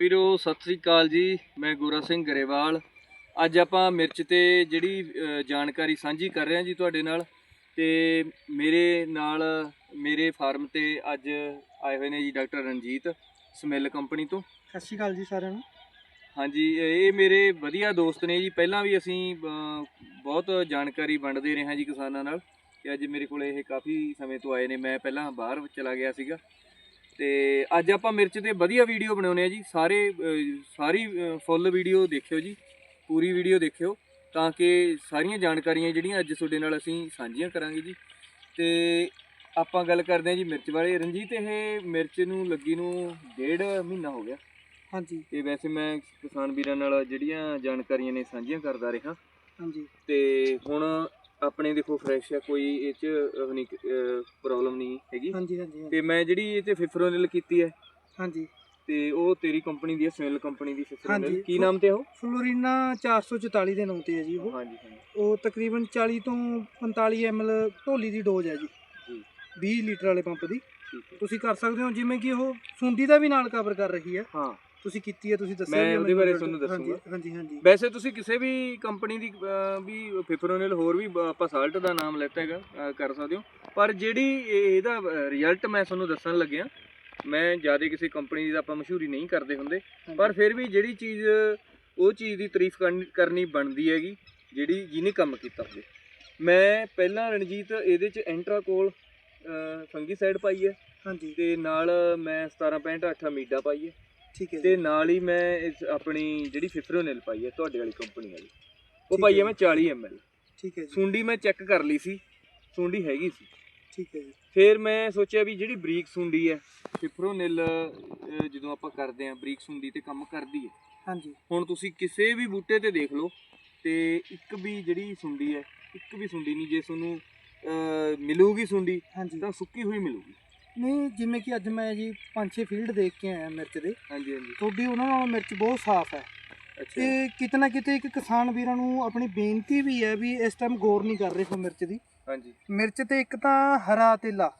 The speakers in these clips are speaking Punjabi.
ਵੀਰੋ ਸਤਿ ਸ੍ਰੀ ਅਕਾਲ ਜੀ। ਮੈਂ ਗੋਰਾ ਸਿੰਘ ਗਰੇਵਾਲ। ਅੱਜ ਆਪਾਂ ਮਿਰਚ ਤੇ ਜਿਹੜੀ ਜਾਣਕਾਰੀ ਸਾਂਝੀ ਕਰ ਰਹੇ ਹਾਂ ਜੀ ਤੁਹਾਡੇ ਨਾਲ। ਤੇ ਮੇਰੇ ਨਾਲ ਮੇਰੇ ਫਾਰਮ ਤੇ ਅੱਜ ਆਏ ਹੋਏ ਨੇ ਜੀ ਡਾਕਟਰ ਰਣਜੀਤ ਸਮੈਲ ਕੰਪਨੀ ਤੋਂ। ਸਤਿ ਸ਼੍ਰੀ ਅਕਾਲ ਜੀ ਸਾਰਿਆਂ ਨੂੰ। ਹਾਂਜੀ ਇਹ ਮੇਰੇ ਵਧੀਆ ਦੋਸਤ ਨੇ ਜੀ। ਪਹਿਲਾਂ ਵੀ ਅਸੀਂ ਬਹੁਤ ਜਾਣਕਾਰੀ ਵੰਡਦੇ ਰਹੇ ਹਾਂ ਜੀ ਕਿਸਾਨਾਂ ਨਾਲ। ਤੇ ਅੱਜ ਮੇਰੇ ਕੋਲ ਇਹ ਕਾਫੀ ਸਮੇਂ ਤੋਂ ਆਏ ਨੇ। ਮੈਂ ਪਹਿਲਾਂ ਬਾਹਰ ਚਲਾ ਗਿਆ ਸੀਗਾ। ਤੇ ਅੱਜ ਆਪਾਂ ਮਿਰਚ ਤੇ ਵਧੀਆ ਵੀਡੀਓ ਬਣਾਉਨੇ ਆ ਜੀ। ਸਾਰੇ ਸਾਰੀ ਫੁੱਲ ਵੀਡੀਓ ਦੇਖਿਓ ਜੀ। ਪੂਰੀ ਵੀਡੀਓ ਦੇਖਿਓ ਤਾਂ ਕਿ ਸਾਰੀਆਂ ਜਾਣਕਾਰੀਆਂ ਜਿਹੜੀਆਂ ਅੱਜ ਤੁਹਾਡੇ ਨਾਲ ਅਸੀਂ ਸਾਂਝੀਆਂ ਕਰਾਂਗੇ ਜੀ। ਤੇ ਆਪਾਂ ਗੱਲ ਕਰਦੇ ਹਾਂ ਜੀ ਮਿਰਚ ਬਾਰੇ। ਰਣਜੀਤ ਇਹ ਮਿਰਚ ਨੂੰ ਲੱਗੀ ਨੂੰ ਡੇਢ ਮਹੀਨਾ ਹੋ ਗਿਆ। ਹਾਂਜੀ। ਤੇ ਵੈਸੇ ਮੈਂ ਕਿਸਾਨ ਵੀਰਾਂ ਨਾਲ ਜਿਹੜੀਆਂ ਜਾਣਕਾਰੀਆਂ ਨੇ ਸਾਂਝੀਆਂ ਕਰਦਾ ਰਿਹਾ। ਹਾਂਜੀ। ਤੇ ਹੁਣ ਆਪਣੇ ਦੇਖੋ ਫਰੈਸ਼ ਆ ਕੋਈ ਇਹ ਚ ਉਹ ਨਹੀਂ ਪ੍ਰੋਬਲਮ ਨਹੀਂ ਹੈਗੀ। ਹਾਂਜੀ ਹਾਂਜੀ ਤੇ ਮੈਂ ਜਿਹੜੀ ਇਹ ਤੇ ਫਿਫਰੋਨਿਲ ਕੀਤੀ ਹੈ ਹਾਂਜੀ। ਤੇ ਉਹ ਤੇਰੀ ਕੰਪਨੀ ਦੀ ਹੈ ਸਮੈਲ ਕੰਪਨੀ ਦੀ ਫਿਫਰੋਨਿਲ। ਕੀ ਨਾਮ ਤੇ ਉਹ? ਫਲੋਰੀਨਾ 444 ਦੇ ਨਾਂ ਤੇ ਹੈ ਜੀ ਉਹ। ਹਾਂਜੀ ਹਾਂਜੀ। ਉਹ ਤਕਰੀਬਨ 40 ਤੋਂ 45 ml ਢੋਲੀ ਦੀ ਡੋਜ਼ ਹੈ ਜੀ। ਜੀ। 20 ਲੀਟਰ ਵਾਲੇ ਪੰਪ ਦੀ। ਤੁਸੀਂ ਕਰ ਸਕਦੇ ਹੋ ਜਿਵੇਂ ਕਿ ਉਹ ਸੁੰਡੀ ਦਾ ਵੀ ਨਾਲ ਕਵਰ ਕਰ ਰਹੀ ਹੈ। ਹਾਂ। ਤੁਸੀਂ ਕੀਤੀ ਹੈ ਤੁਸੀਂ ਦੱਸਿਆ ਮੈਂ ਉਹਦੇ ਬਾਰੇ। ਤੁਹਾਨੂੰ ਦੱਸੂੰਗਾ। ਹਾਂਜੀ ਹਾਂਜੀ। ਵੈਸੇ ਤੁਸੀਂ ਕਿਸੇ ਵੀ ਕੰਪਨੀ ਦੀ ਵੀ ਫਿਫਰੋਨਿਲ ਹੋਰ ਵੀ ਆਪਾਂ ਸਾਲਟ ਦਾ ਨਾਮ ਲੈਤਾ ਹੈਗਾ ਕਰ ਸਕਦੇ ਹੋ। ਪਰ ਜਿਹੜੀ ਇਹ- ਇਹਦਾ ਰਿਜ਼ਲਟ ਮੈਂ ਤੁਹਾਨੂੰ ਦੱਸਣ ਲੱਗਿਆ ਮੈਂ ਜ਼ਿਆਦਾ ਕਿਸੇ ਕੰਪਨੀ ਦੀ ਆਪਾਂ ਮਸ਼ਹੂਰੀ ਨਹੀਂ ਕਰਦੇ ਹੁੰਦੇ ਪਰ ਫਿਰ ਵੀ ਜਿਹੜੀ ਚੀਜ਼ ਉਹ ਚੀਜ਼ ਦੀ ਤਾਰੀਫ ਕਰਨੀ- ਬਣਦੀ ਹੈਗੀ ਜਿਹੜੀ ਜਿਹਨੇ ਕੰਮ ਕੀਤਾ ਹੋਵੇ। ਮੈਂ ਪਹਿਲਾਂ ਰਣਜੀਤ ਇਹਦੇ ਚ ਐਂਟਰਾਕੋਲ ਫੰਗੀਸਾਈਡ ਪਾਈ ਹੈ। ਹਾਂਜੀ। ਤੇ ਨਾਲ ਮੈਂ 17.8 ਅਮੀਡਾ ਪਾਈ ਹੈ। ਠੀਕ ਹੈ ਤੇ ਨਾਲ ਹੀ ਮੈਂ ਇਸ ਆਪਣੀ ਜਿਹੜੀ ਫਿਫਰੋਨਿਲ ਪਾਈ ਹੈ ਤੁਹਾਡੇ ਵਾਲੀ ਕੰਪਨੀ ਵਾਲੀ। ਉਹ ਪਾਈ ਹੈ ਮੈਂ 40 ml ਠੀਕ ਹੈ ਜੀ। ਸੁੰਡੀ ਮੈਂ ਚੈੱਕ ਕਰ ਲਈ ਸੀ ਸੁੰਡੀ ਹੈਗੀ ਸੀ। ਠੀਕ ਹੈ ਜੀ। ਫਿਰ ਮੈਂ ਸੋਚਿਆ ਵੀ ਜਿਹੜੀ ਬਰੀਕ ਸੁੰਡੀ ਹੈ ਫਿਫਰੋਨਿਲ ਅਹ, ਜਦੋਂ ਆਪਾਂ ਕਰਦੇ ਆਂ ਬਰੀਕ ਸੁੰਡੀ ਤੇ ਕੰਮ ਕਰਦੀ ਹੈ। ਹਾਂਜੀ। ਹੁਣ ਤੁਸੀਂ ਕਿਸੇ ਵੀ ਬੂਟੇ ਤੇ ਦੇਖ ਲਓ ਤੇ ਇੱਕ ਵੀ ਜਿਹੜੀ ਸੁੰਡੀ ਹੈ ਇੱਕ ਵੀ ਸੁੰਡੀ ਨਹੀਂ ਜੇ ਤੁਹਾਨੂੰ ਮਿਲੂਗੀ ਸੁੰਡੀ ਤਾਂ ਸੁੱਕੀ ਹੋਈ ਮਿਲੂਗੀ। ਨਹੀਂ ਜਿਵੇਂ ਕਿ ਅੱਜ ਮੈਂ ਜੀ ਪੰਜ ਛੇ ਫੀਲਡ ਦੇਖ ਕੇ ਆਇਆ ਮਿਰਚ ਦੇ। ਹਾਂਜੀ ਹਾਂਜੀ। ਤੁਹਾਡੀ ਉਹਨਾਂ ਨਾਲੋਂ ਮਿਰਚ ਬਹੁਤ ਸਾਫ਼ ਹੈ। ਅੱਛਾ। ਤੇ ਕਿਤੇ ਨਾ ਕਿਤੇ ਇੱਕ ਕਿਸਾਨ ਵੀਰਾਂ ਨੂੰ ਆਪਣੀ ਬੇਨਤੀ ਵੀ ਹੈ ਵੀ ਇਸ ਟਾਈਮ ਗੌਰ ਨਹੀਂ ਕਰ ਰਹੇ ਹੋ ਮਿਰਚ ਦੀ। ਹਾਂਜੀ। ਮਿਰਚ ਤੇ ਇੱਕ ਤਾਂ ਹਰਾ ਤੇਲਾ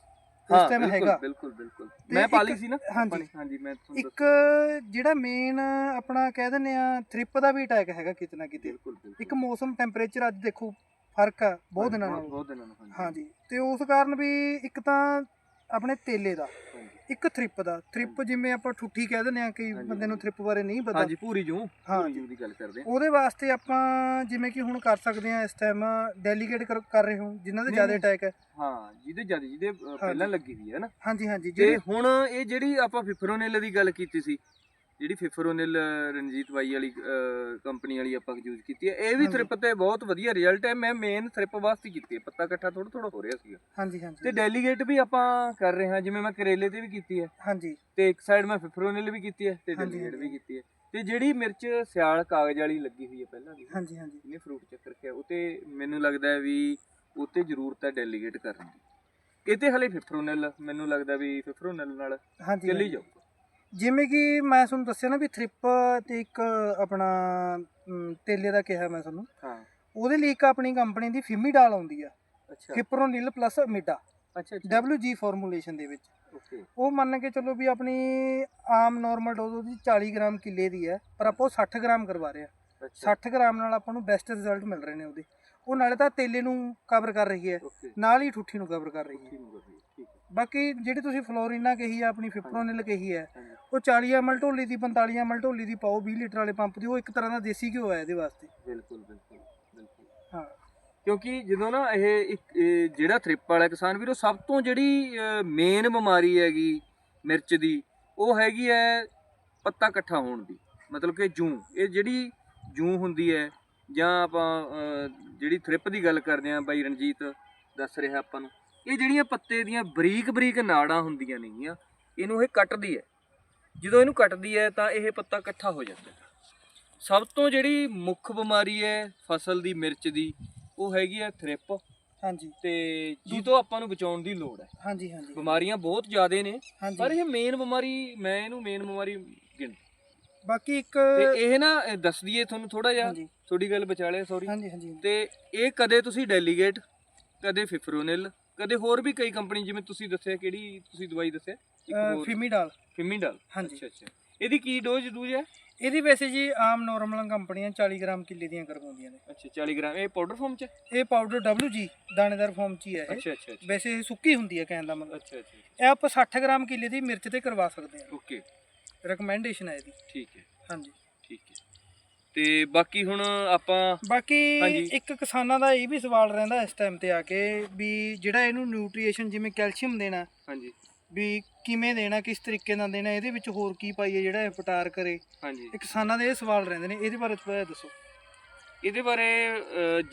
ਹਾਂ ਇਸ ਟਾਈਮ ਬਿਲਕੁਲ, ਹੈਗਾ। ਬਿਲਕੁਲ ਬਿਲਕੁਲ। ਤੇ ਮੈਂ ਪਾ ਇੱਕ- ਲਈ ਸੀ ਨਾ? ਹਾਂਜੀ। ਹਾਂਜੀ ਮੈਂ ਤੁਹਾਨੂੰ ਇੱਕ ਜਿਹੜਾ ਮੇਨ ਆਪਣਾ ਕਹਿ ਦਿੰਦੇ ਆ ਥ੍ਰਿਪ ਦਾ ਵੀ ਅਟੈਕ ਹੈਗਾ ਕਿਤੇ ਨਾ ਕਿਤੇ। ਬਿਲਕੁਲ ਬਿਲਕੁਲ। ਇੱਕ ਮੌਸਮ ਟੈਂਪਰੇਚਰ ਅੱਜ ਦੇਖੋ ਫ਼ਰਕ ਆ ਬਹੁਤ ਦਿਨਾਂ ਨਾਲੋਂ। ਬਹੁਤ ਦਿਨਾਂ ਨਾਲ ਹਾਂਜੀ। ਤੇ ਉਸ ਕਾਰਨ ਵੀ ਇੱਕ ਤਾਂ ਆਪਣੇ ਤੇਲੇ ਦਾ। ਇੱਕ ਥ੍ਰਿਪ ਦਾ। ਥ੍ਰਿਪ ਜਿਵੇਂ ਆਪਾਂ ਠੁੱਠੀ ਕਹਿ ਦਿੰਦੇ ਆ ਕਈ ਬੰਦੇ ਨੂੰ। ਥ੍ਰਿਪ ਬਾਰੇ ਨਹੀਂ ਪਤਾ। ਹਾਂਜੀ ਪੂਰੀ ਜੂ। ਹਾਂ ਜੀ। ਜੂ ਦੀ ਗੱਲ ਕਰਦੇ ਹਾਂ। ਉਹਦੇ ਵਾਸਤੇ ਆਪਾਂ ਜਿਵੇਂ ਕਿ ਹੁਣ ਕਰ ਸਕਦੇ ਆ ਇਸ ਟਾਈਮ ਡੈਲੀਗੇਟ ਕਰ ਰਹੇ ਹੋ। ਜਿਨ੍ਹਾਂ ਦੇ ਜ਼ਿਆਦਾ। ਅਟੈਕ ਹੈ। ਹਾਂ ਜਿਹਦੇ ਜਦ ਜਿਹਦੇ ਪਹਿਲਾਂ ਲੱਗੀ ਹੋਈ ਹੈ ਨਾ। ਹਾਂਜੀ ਹਾਂਜੀ। ਜਿਹੜੇ ਹੁਣ ਇਹ ਜਿਹੜੀ ਆਪਾਂ ਫਿਫਰੋਨਿਲ ਦੀ ਗੱਲ ਕੀਤੀ ਸੀ ਜਿਹੜੀ ਫਿਫਰੋਨਿਲ ਰਣਜੀਤ ਬਾਈ ਵਾਲੀ ਕੰਪਨੀ ਵਾਲੀ ਆਪਾਂ ਯੂਜ਼ ਕੀਤੀ ਹੈ ਇਹ ਵੀ। ਥ੍ਰਿਪ ਤੇ ਬਹੁਤ ਵਧੀਆ ਰਿਜ਼ਲਟ ਹੈ। ਮੈਂ ਮੇਨ ਥ੍ਰਿਪ ਵਾਸਤੇ ਕੀਤੀ ਹੈ। ਪੱਤਾ ਇਕੱਠਾ ਥੋੜਾ ਥੋੜਾ ਹੋ ਰਿਹਾ ਸੀਗਾ। ਹਾਂਜੀ ਤੇ ਹਾਂਜੀ ਡੈਲੀਗੇਟ ਵੀ ਆਪਾਂ ਕਰ ਰਹੇ ਹਾਂ ਜਿਵੇਂ ਮੈਂ ਕਰੇਲੇ ਤੇ ਵੀ ਕੀਤੀ ਹੈ। ਹਾਂਜੀ। ਤੇ ਇੱਕ ਸਾਈਡ ਮੈਂ ਫਿਫਰੋਨਿਲ ਵੀ ਕੀਤੀ ਹੈ ਤੇ ਡੈਲੀਗੇਟ ਵੀ। ਕੀਤੀ ਹੈ। ਤੇ ਜਿਹੜੀ ਮਿਰਚ ਸਿਆਲ ਕਾਗਜ਼ ਵਾਲੀ ਲੱਗੀ ਹੋਈ ਹੈ ਪਹਿਲਾਂ ਦੀ ਹਾਂਜੀ ਹਾਂਜੀ। ਇਹਨੇ ਫਰੂਟ ਚੱਕ ਰੱਖਿਆ। ਉਹ ਤੇ ਮੈਨੂੰ ਲੱਗਦਾ ਹੈ ਵੀ ਉਹ ਤੇ ਜ਼ਰੂਰਤ ਹੈ ਡੈਲੀਗੇਟ ਕਰਨ ਦੀ ਇਹ ਤੇ ਹਲੇ ਫਿਫਰੋਨਿਲ ਮੈਨੂੰ ਲੱਗਦਾ ਵੀ ਫਿਫਰੋਨਿਲ ਨਾਲ ਚੱਲੀ ਹਾਂਜੀ। ਜਿਵੇਂ ਕਿ ਮੈਂ ਤੁਹਾਨੂੰ ਦੱਸਿਆ ਨਾ ਵੀ ਥ੍ਰਿਪ ਤੇ ਇੱਕ ਆਪਣਾ ਅਮ, ਤੇਲੇ ਦਾ ਕਿਹਾ ਮੈਂ ਤੁਹਾਨੂੰ। ਹਾਂ। ਉਹਦੇ ਲਈ ਇੱਕ ਆਪਣੀ ਕੰਪਨੀ ਦੀ ਫਿਮੀਡਾਲ ਆਉਂਦੀ ਆ। ਅੱਛਾ। ਫਿਪਰੋਨਿਲ ਪਲੱਸ ਮਿਡਾ। ਅੱਛਾ ਅੱਛਾ। WG ਫਾਰਮੂਲੇਸ਼ਨ ਦੇ ਵਿੱਚ। ਓਕੇ। ਉਹ ਮੰਨ ਕੇ ਚੱਲੋ ਵੀ ਆਪਣੀ ਆਮ ਨਾਰਮਲ ਡੋਜ਼ ਉਹਦੀ 40 ਗ੍ਰਾਮ ਕਿੱਲੇ ਦੀ ਹੈ ਪਰ ਆਪਾਂ ਉਹ 60 ਗ੍ਰਾਮ ਕਰਵਾ ਰਹੇ ਆ। ਅੱਛਾ। 60 ਗ੍ਰਾਮ ਨਾਲ ਆਪਾਂ ਨੂੰ ਬੈਸਟ ਰਿਜ਼ਲਟ ਮਿਲ ਰਹੇ ਨੇ ਉਹਦੇ। ਉਹ ਨਾਲੇ ਤਾਂ ਤੇਲੇ ਨੂੰ ਕਵਰ ਕਰ ਰਹੀ ਹੈ। ਓਕੇ। ਨਾਲ ਹੀ ਠੁੱਠੀ ਨੂੰ ਕਵਰ ਕਰ ਰਹੀ ਹੈ। ਠੀਕ ਹੈ ਠੀਕ ਹੈ। ਬਾਕੀ ਜਿਹੜੀ ਤੁਸੀਂ ਫਲੋਰੀਨਾ ਕਹੀ ਆ ਆਪਣੀ ਫਿਪਰੋਨਿਲ ਕਹੀ ਹੈ ਹਾਂਜੀ। ਉਹ 40 ml ਢੋਲੀ ਦੀ 45 ml ਢੋਲੀ ਦੀ ਪਾਓ 20 ਲੀਟਰ ਵਾਲੇ ਪੰਪ ਦੀ ਉਹ ਇੱਕ ਤਰ੍ਹਾਂ ਦਾ ਦੇਸੀ ਘਿਓ ਹੈ ਇਹਦੇ ਵਾਸਤੇ। ਬਿਲਕੁਲ ਬਿਲਕੁਲ ਬਿਲਕੁਲ। ਹਾਂ। ਕਿਉਂਕਿ ਜਦੋਂ ਨਾ ਇਹ ਇੱਕ ਇਹ ਜਿਹੜਾ ਥ੍ਰਿਪ ਵਾਲਾ ਕਿਸਾਨ ਵੀਰੋ ਸਭ ਤੋਂ ਜਿਹੜੀ ਮੇਨ ਬਿਮਾਰੀ ਹੈਗੀ ਮਿਰਚ ਦੀ ਉਹ ਹੈਗੀ ਹੈ ਪੱਤਾ ਇਕੱਠਾ ਹੋਣ ਦੀ। ਮਤਲਬ ਕਿ ਜੂੰ। ਇਹ ਜਿਹੜੀ ਜੂੰ ਹੁੰਦੀ ਹੈ ਜਾਂ ਆਪਾਂ ਜਿਹੜੀ ਥ੍ਰਿਪ ਦੀ ਗੱਲ ਕਰਦੇ ਆਂ ਬਾਈ ਰਣਜੀਤ ਦੱਸ ਰਿਹਾ ਆਪਾਂ ਨੂੰ ਇਹ ਜਿਹੜੀਆਂ ਪੱਤੇ ਦੀਆਂ ਬਰੀਕ ਬਰੀਕ ਨਾੜਾਂ ਹੁੰਦੀਆਂ ਨੇਗੀਆਂ ਇਹਨੂੰ ਇਹ ਕੱਟਦੀ ਹੈ ਜਦੋਂ ਇਹਨੂੰ ਕੱਟਦੀ ਹੈ ਤਾਂ ਇਹ ਪੱਤਾ ਇਕੱਠਾ ਹੋ ਜਾਂਦਾ ਸਭ ਤੋਂ ਜਿਹੜੀ ਮੁੱਖ ਬਿਮਾਰੀ ਹੈ ਫਸਲ ਦੀ ਮਿਰਚ ਦੀ ਉਹ ਹੈਗੀ ਹੈ ਥ੍ਰਿਪ। ਹਾਂਜੀ। ਤੇ ਜੀ ਤੋਂ ਆਪਾਂ ਨੂੰ ਬਚਾਉਣ ਦੀ ਲੋੜ ਹੈ। ਹਾਂਜੀ ਹਾਂਜੀ। ਬਿਮਾਰੀਆਂ ਬਹੁਤ ਜ਼ਿਆਦੇ ਨੇ ਪਰ ਇਹ ਮੇਨ ਬਿਮਾਰੀ ਮੈਂ ਇਹਨੂੰ ਮੇਨ ਬਿਮਾਰੀ ਗਿਣ ਬਾਕੀ ਇੱਕ ਤੇ ਇਹ ਨਾ ਦੱਸ ਦਈਏ ਤੁਹਾਨੂੰ ਥੋੜਾ ਜਿਹਾ। ਤੁਹਾਡੀ ਗੱਲ ਵਿਚਾਲੇ ਸੌਰੀ ਹਾਂਜੀ ਹਾਂਜੀ ਤੇ ਇਹ ਕਦੇ ਤੁਸੀਂ ਡੈਲੀਗੇਟ ਕਦੇ ਫਿਫਰੋਨਿਲ ਕਦੇ ਹੋਰ ਵੀ ਕਈ ਕੰਪਨੀ ਜਿਵੇਂ ਤੁਸੀਂ ਦੱਸਿਆ ਕਿਹੜੀ ਤੁਸੀਂ ਦਵਾਈ ਦੱਸਿਆ? ਹੋਰ ਫਿਮੀਡਾਲ ਫਿਮੀਡਲ ਹਾਂਜੀ। ਅੱਛਾ ਅੱਛਾ। ਇਹਦੀ ਕੀ ਡੋਜ਼ ਡੂਜ ਹੈ ਇਹਦੀ ਵੈਸੇ ਜੀ ਆਮ ਨਾਰਮਲ ਕੰਪਨੀਆਂ 40 ਗ੍ਰਾਮ ਕਿੱਲੇ ਦੀਆਂ ਕਰਵਾਉਂਦੀਆਂ ਨੇ। ਅੱਛਾ 40 ਗ੍ਰਾਮ। ਇਹ ਪਾਊਡਰ ਫਾਰਮ ਚ? ਹੈ? ਇਹ ਪਾਊਡਰ WG ਦਾਣੇਦਾਰ ਫਾਰਮ 'ਚ ਹੀ ਹੈ ਇਹ। ਅੱਛਾ ਅੱਛਾ ਅੱਛਾ। ਵੈਸੇ ਇਹ ਸੁੱਕੀ ਹੁੰਦੀ ਹੈ ਕਹਿਣ ਦਾ ਮਤਲਬ। ਅੱਛਾ ਅੱਛਾ ਇਹ ਆਪਾਂ 60 ਗ੍ਰਾਮ ਕਿੱਲੇ ਦੀ ਮਿਰਚ ਤੇ ਕਰਵਾ ਸਕਦੇ ਹਾਂ। ਓਕੇ ਰეკਮੈਂਡੇਸ਼ਨ ਹੈ ਇਹਦੀ। ਠੀਕ ਹੈ। ਹਾਂਜੀ। ਠੀਕ ਹੈ। ਤੇ ਬਾਕੀ ਹੁਣ ਆਪਾਂ ਬਾਕੀ ਹਾਂਜੀ। ਇੱਕ ਕਿਸਾਨਾਂ ਦਾ ਇਹ ਵੀ ਸਵਾਲ ਰਹਿੰਦਾ ਇਸ ਟਾਈਮ ਤੇ ਆ ਕੇ ਵੀ ਜਿਹੜਾ ਇਹਨੂੰ ਨਿਊਟ੍ਰੀਸ਼ਨ ਜਿਵੇਂ ਕੈਲਸ਼ੀਅਮ ਦੇਣਾ ਹਾਂਜੀ। ਵੀ ਕਿਵੇਂ ਦੇਣਾ ਕਿਸ ਤਰੀਕੇ ਨਾਲ ਦੇਣਾ ਇਹਦੇ ਵਿੱਚ ਹੋਰ ਕੀ ਪਾਈਏ ਜਿਹੜਾ ਇਹ ਪਟਾਰ ਕਰੇ? ਹਾਂਜੀ। ਇਹ ਕਿਸਾਨਾਂ ਦੇ ਇਹ ਸਵਾਲ ਰਹਿੰਦੇ ਨੇ ਇਹਦੇ ਬਾਰੇ ਥੋੜਾ ਦੱਸੋ। ਇਹਦੇ ਬਾਰੇ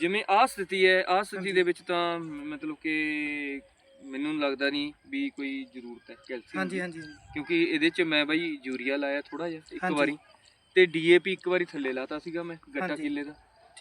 ਜਿਵੇਂ ਆਹ ਸਥਿਤੀ ਹੈ ਆਹ ਸਥਿਤੀ। ਦੇ ਵਿੱਚ ਤਾਂ ਮਤਲਬ ਕਿ ਮੈਨੂੰ ਲੱਗਦਾ ਨਹੀਂ ਵੀ ਕੋਈ ਜ਼ਰੂਰਤ ਹੈ ਕੈਲਸ਼ੀਅਮ ਹਾਂਜੀ ਦੀ ਹਾਂਜੀ। ਕਿਉਂਕਿ ਇਹਦੇ ਚ ਮੈਂ ਬਾਈ ਯੂਰੀਆ ਲਾਇਆ ਥੋੜਾ ਜਿਹਾ ਇੱਕ। ਵਾਰੀ। ਤੇ ਡੀਏਪੀ ਇੱਕ ਵਾਰੀ ਥੱਲੇ ਲਾਤਾ ਸੀਗਾ ਮੈਂ ਗੱਟਾ। ਕਿੱਲੇ ਦਾ।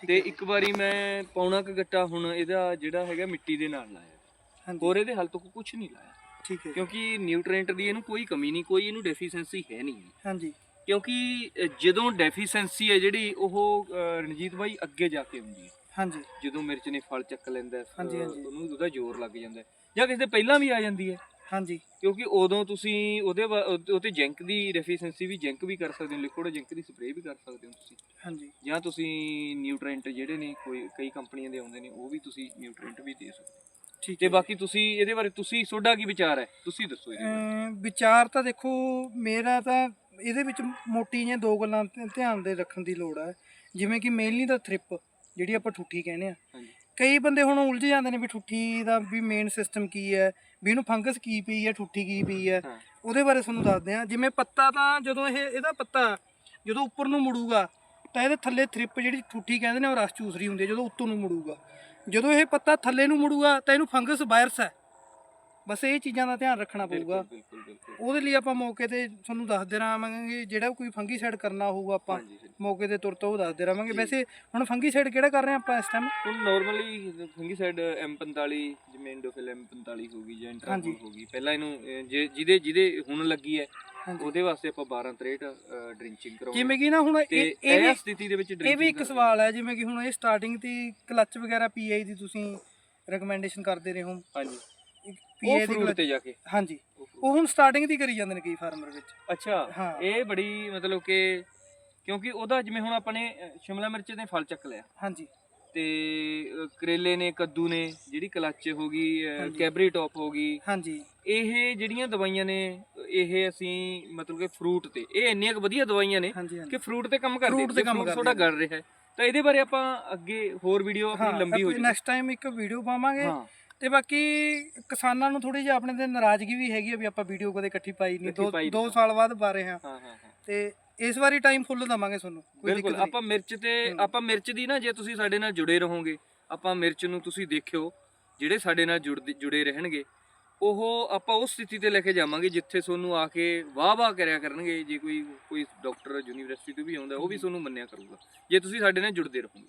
ਤੇ ਇੱਕ ਵਾਰੀ ਮੈਂ ਪੌਣਾ ਕ ਗੱਟਾ ਹੁਣ ਇਹਦਾ ਜਿਹੜਾ ਹੈਗਾ ਮਿੱਟੀ ਦੇ ਨਾਲ ਲਾਇਆ। ਹੋਰ ਇਹਦੇ ਹਾਲ ਕੁਝ ਨਹੀਂ ਲਾਇਆ। ਠੀਕ ਹੈ ਕਿਉਂਕਿ ਨਿਊਟ੍ਰੀਐਂਟ ਦੀ ਇਹਨੂੰ ਕੋਈ ਕਮੀ ਨਹੀਂ ਕੋਈ ਇਹਨੂੰ ਡੈਫੀਸ਼ੀਐਂਸੀ ਹੈ ਨਹੀਂ ਹਾਂਜੀ। ਕਿਉਂਕਿ ਜਦੋਂ ਡੈਫੀਸ਼ੀਐਂਸੀ ਹੈ ਜਿਹੜੀ ਉਹ ਰਣਜੀਤ ਬਾਈ ਅੱਗੇ ਜਾ ਕੇ ਹੁੰਦੀ ਹੈ। ਹਾਂਜੀ। ਜਦੋਂ ਮਿਰਚ ਨੇ ਫਲ ਚੱਕ ਲੈਂਦਾ ਹਾਂਜੀ, ਹਾਂਜੀ। ਉਹਨੂੰ ਉਹਦਾ ਜ਼ੋਰ ਲੱਗ ਜਾਂਦਾ। ਜਾਂ ਕਿਸੇ ਦੇ ਪਹਿਲਾਂ ਵੀ ਆ ਜਾਂਦੀ ਹੈ। ਹਾਂਜੀ। ਕਿਉਂਕਿ ਉਦੋਂ ਤੁਸੀਂ ਉਹਦੇ ਵਾ- ਉਹ- ਉਹ ਤੇ ਜਿੰਕ ਦੀ ਡੈਫੀਸ਼ੀਐਂਸੀ ਵੀ ਜਿੰਕ ਵੀ ਕਰ ਸਕਦੇ ਹੋ ਲਿਕੁਇਡ ਜਿੰਕ ਦੀ ਸਪਰੇਅ ਵੀ ਕਰ ਸਕਦੇ ਹੋ ਤੁਸੀਂ। ਹਾਂਜੀ। ਜਾਂ ਤੁਸੀਂ ਨਿਊਟ੍ਰੀਐਂਟ ਜਿਹੜੇ ਨੇ ਕੋਈ ਕਈ ਕੰਪਨੀਆਂ ਦੇ ਆਉਂਦੇ ਨੇ ਉਹ ਵੀ ਤੁਸੀਂ ਨਿਊਟ੍ਰੀਐਂਟ ਵੀ ਦੇ ਸਕਦੇ ਹੋ। ਠੀਕ ਤੇ ਬਾਕੀ ਤੁਸੀਂ ਇਹਦੇ ਬਾਰੇ ਤੁਸੀਂ ਤੁਹਾਡਾ ਕੀ ਵਿਚਾਰ ਹੈ? ਤੁਸੀਂ ਦੱਸੋ ਇਹਦੇ ਬਾਰੇ। ਅਮ ਵਿਚਾਰ ਤਾਂ ਦੇਖੋ ਮੇਰਾ ਤਾਂ ਇਹਦੇ ਵਿੱਚ ਮੋਟੀ ਜਿਹੀਆਂ ਦੋ ਗੱਲਾਂ ਧਿਆਨ ਦੇ ਰੱਖਣ ਦੀ ਲੋੜ ਹੈ। ਜਿਵੇਂ ਕਿ ਮੇਨਲੀ ਤਾਂ ਥ੍ਰਿਪ ਜਿਹੜੀ ਆਪਾਂ ਠੁੱਠੀ ਕਹਿੰਦੇ ਆ ਹਾਂਜੀ। ਕਈ ਬੰਦੇ ਹੁਣ ਉਲਝ ਜਾਂਦੇ ਨੇ ਵੀ ਠੁੱਠੀ ਦਾ ਵੀ ਮੇਨ ਸਿਸਟਮ ਕੀ ਹੈ ਵੀ ਇਹਨੂੰ ਫੰਗਸ ਕੀ ਪਈ ਹੈ ਠੁੱਠੀ ਕੀ ਪਈ ਹੈ। ਹਾਂ। ਉਹਦੇ ਬਾਰੇ ਤੁਹਾਨੂੰ ਦੱਸਦੇ ਆ ਜਿਵੇਂ ਪੱਤਾ ਤਾਂ ਜਦੋਂ ਇਹ ਇਹਦਾ ਪੱਤਾ ਜਦੋਂ ਉੱਪਰ ਨੂੰ ਮੁੜੂਗਾ ਤਾਂ ਇਹਦੇ ਥੱਲੇ ਥ੍ਰਿਪ ਜਿਹੜੀ ਠੁੱਠੀ ਕਹਿੰਦੇ ਨੇ ਉਹ ਰਸ ਚੂਸਰੀ ਹੁੰਦੀ ਹੈ ਜਦੋਂ ਉੱਤੋਂ ਨੂੰ ਮੁੜੂਗਾ। ਜਦੋਂ ਇਹ ਪੱਤਾ ਥੱਲੇ ਨੂੰ ਮੁੜੂਗਾ ਤਾਂ ਇਹਨੂੰ ਫੰਗਸ ਵਾਇਰਸ ਹੈ ਬਸ ਇਹ ਚੀਜ਼ਾਂ ਦਾ ਧਿਆਨ ਰੱਖਣਾ ਪਊਗਾ ਬਿਲਕੁਲ ਬਿਲਕੁਲ ਬਿਲਕੁਲ ਉਹਦੇ ਲਈ ਆਪਾਂ ਮੌਕੇ ਤੇ ਤੁਹਾਨੂੰ ਦੱਸਦੇ ਰਹਾਂਗੇ ਜਿਹੜਾ ਕੋਈ ਫੰਗੀਸਾਈਡ ਕਰਨਾ ਹੋਊਗਾ ਆਪਾਂ। ਮੌਕੇ ਤੇ ਤੁਰਤ ਉਹ ਦੱਸਦੇ ਰਹਾਂਗੇ। ਵੈਸੇ ਹੁਣ ਫੰਗੀਸਾਈਡ ਕਿਹੜਾ ਕਰ ਰਹੇ ਆਪਾਂ ਇਸ ਟਾਈਮ ਹੁਣ ਨਾਰਮਲੀ ਫੰਗੀਸਾਈਡ M45 ਜਿਵੇਂ ਇੰਡੋਫਿਲ M45 ਹੋਗੀ ਜਾਂ ਇੰਟਰਾਗੋਲ ਹਾਂਜੀ। ਹੋਗੀ ਪਹਿਲਾਂ ਇਹਨੂੰ ਜਿਹਦੇ ਜਿਹਦੇ ਹੁਣ ਲੱਗੀ ਹੈ ਉਹਦੇ ਵਾਸਤੇ ਆਪਾਂ 12 63 ਡ੍ਰਿੰਚਿੰਗ ਕਰਾਉਂਦੇ ਜਿਵੇਂ ਕਿ ਨਾ ਹੁਣ ਇਹ ਇਹ ਸਥਿਤੀ ਦੇ ਵਿੱਚ ਇਹ ਵੀ ਇੱਕ ਸਵਾਲ ਹੈ। ਜਿਵੇਂ ਕਿ ਹੁਣ ਇਹ ਸਟਾਰਟਿੰਗ ਤੇ ਕਲੱਚ ਵਗੈਰਾ ਪੀਆਈ ਦੀ ਤੁਸੀਂ ਰეკਮੈਂਡੇਸ਼ਨ ਕਰਦੇ ਰਹੇ ਹੋ। ਹਾਂਜੀ। ਪੀਆਈ ਦੀ ਤੇ ਜਾ ਕੇ। ਹਾਂਜੀ। ਉਹ ਹੁਣ ਸਟਾਰਟਿੰਗ ਦੀ ਕਰੀ ਜਾਂਦੇ ਨੇ ਕਈ ਫਾਰਮਰ ਵਿੱਚ। ਅੱਛਾ। ਇਹ ਬੜੀ ਮਤਲਬ ਕਿ ਕਿਉਂਕਿ ਉਹਦਾ ਜਿਵੇਂ ਹੁਣ ਆਪਾਂ ਨੇ ਅਹ, ਸ਼ਿਮਲਾ ਮਿਰਚ ਦੇ ਫਲ ਚੱਕ ਲਿਆ। ਹਾਂਜੀ। ਤੇ ਕਰੇਲੇ ਨੇ ਕੱਦੂ ਨੇ ਜਿਹੜੀ ਕਲੱਚ ਹੋ ਗਈ। ਕੈਬਰੀ ਟੌਪ ਹੋ ਗਈ। ਹਾਂਜੀ। ਇਹ ਜਿਹੜੀਆਂ ਦਵਾਈਆਂ ਨੇ ਇਹ ਅਸੀਂ ਮਤਲਬ ਕਿ ਫਰੂਟ ਤੇ ਇਹ ਇੰਨੀਆਂ ਕੁ ਵਧੀਆ ਦਵਾਈਆਂ ਨੇ ਹਾਂਜੀ ਕਿ ਫਰੂਟ ਤੇ ਕੰਮ ਕਰਦੇ Fruit ਤੇ ਕੰਮ ਤੁਹਾਡਾ ਕਰਦੇ ਗੜ ਰਿਹਾ ਹੈ। ਤਾਂ ਇਹਦੇ ਬਾਰੇ ਆਪਾਂ ਅੱਗੇ ਹੋਰ ਵੀਡੀਓ ਆਪਣੀ ਲੰਬੀ ਹੋ ਜਾਊਗੀ। ਨੈਕਸਟ ਟਾਈਮ ਇੱਕ ਵੀਡੀਓ ਪਾਵਾਂਗੇ ਹਾਂ। ਤੇ ਬਾਕੀ ਕਿਸਾਨਾਂ ਨੂੰ ਥੋੜੀ ਜਿਹੀ ਆਪਣੇ ਤੇ ਨਾਰਾਜ਼ਗੀ ਵੀ ਹੈਗੀ ਆ ਵੀ ਆਪਾਂ ਵੀਡੀਓ ਕਦੇ ਇਕੱਠੀ ਪਾਈ ਨਹੀਂ ਇਕੱਠੀ ਦੋ ਪਾਈ ਦੋ। ਸਾਲ ਬਾਅਦ ਪਾ ਰਹੇ ਹਾਂ। ਹਾਂ ਹਾਂ ਹਾਂ। ਤੇ ਇਸ ਵਾਰੀ ਟਾਈਮ ਫੁੱਲ ਦਵਾਂਗੇ ਤੁਹਾਨੂੰ ਕੋਈ ਬਿਲਕੁਲ ਦਿੱਕਤ ਆਪਾਂ ਮਿਰਚ ਤੇ ਹਮ। ਆਪਾਂ ਮਿਰਚ ਦੀ ਨਾ ਜੇ ਤੁਸੀਂ ਸਾਡੇ ਨਾਲ ਜੁੜੇ ਰਹੋਗੇ ਆਪਾਂ ਮਿਰਚ ਨੂੰ ਤੁਸੀਂ ਦੇਖਿਓ ਜਿਹੜੇ ਸਾਡੇ ਨਾਲ ਜੁੜਦੇ ਜੁੜੇ ਰਹਿਣਗੇ ਉਹ ਆਪਾਂ ਉਸ ਸਥਿਤੀ ਤੇ ਲੈ ਕੇ ਜਾਵਾਂਗੇ ਜਿੱਥੇ ਤੁਹਾਨੂੰ ਆ ਕੇ ਵਾਹ-ਵਾਹ ਕਰਿਆ ਕਰਨਗੇ। ਜੇ ਕੋਈ ਕੋਈ ਡਾਕਟਰ ਯੂਨੀਵਰਸਿਟੀ ਤੋਂ ਵੀ ਆਉਂਦਾ ਉਹ ਵੀ ਤੁਹਾਨੂੰ ਮੰਨਿਆ ਕਰੂਗਾ। ਜੇ ਤੁਸੀਂ ਸਾਡੇ ਨਾਲ ਜੁੜਦੇ ਰਹੋਗੇ।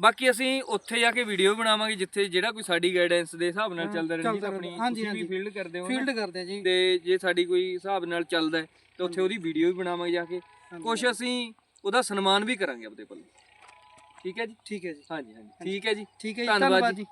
ਬਾਕੀ ਅਸੀਂ ਉੱਥੇ ਜਾ ਕੇ ਵੀਡੀਓ ਬਣਾਵਾਂਗੇ ਜਿੱਥੇ ਜਿਹੜਾ ਕੋਈ ਸਾਡੀ ਗਾਈਡੈਂਸ ਦੇ ਹਿਸਾਬ ਨਾਲ ਚੱਲਦਾ ਚੱਲਦਾ ਆਪਣੀ ਤੁਸੀਂ ਵੀ। ਫੀਲਡ ਕਰਦੇ ਹੋ। ਫੀਲਡ ਕਰਦੇ ਜੀ। ਤੇ ਜੇ ਸਾਡੀ ਕੋਈ ਹਿਸਾਬ ਨਾਲ ਚੱਲਦਾ ਤਾਂ ਉੱਥੇ ਉਹਦੀ ਵੀਡੀਓ ਵੀ ਬਣਾਵਾਂਗੇ ਜਾ ਕੇ। ਕੁਝ ਅਸੀਂ ਉਹਦਾ ਸਨਮਾਨ ਵੀ ਕਰਾਂਗੇ ਆਪਦੇ ਵੱਲੋਂ। ਠੀਕ ਹੈ ਜੀ? ਠੀਕ ਹੈ ਜੀ। ਹਾਂਜੀ ਹਾਂਜੀ। ਠੀਕ ਹੈ ਜੀ। ਠੀਕ ਹੈ ਜੀ। ਧੰਨਵਾਦ। ਜੀ।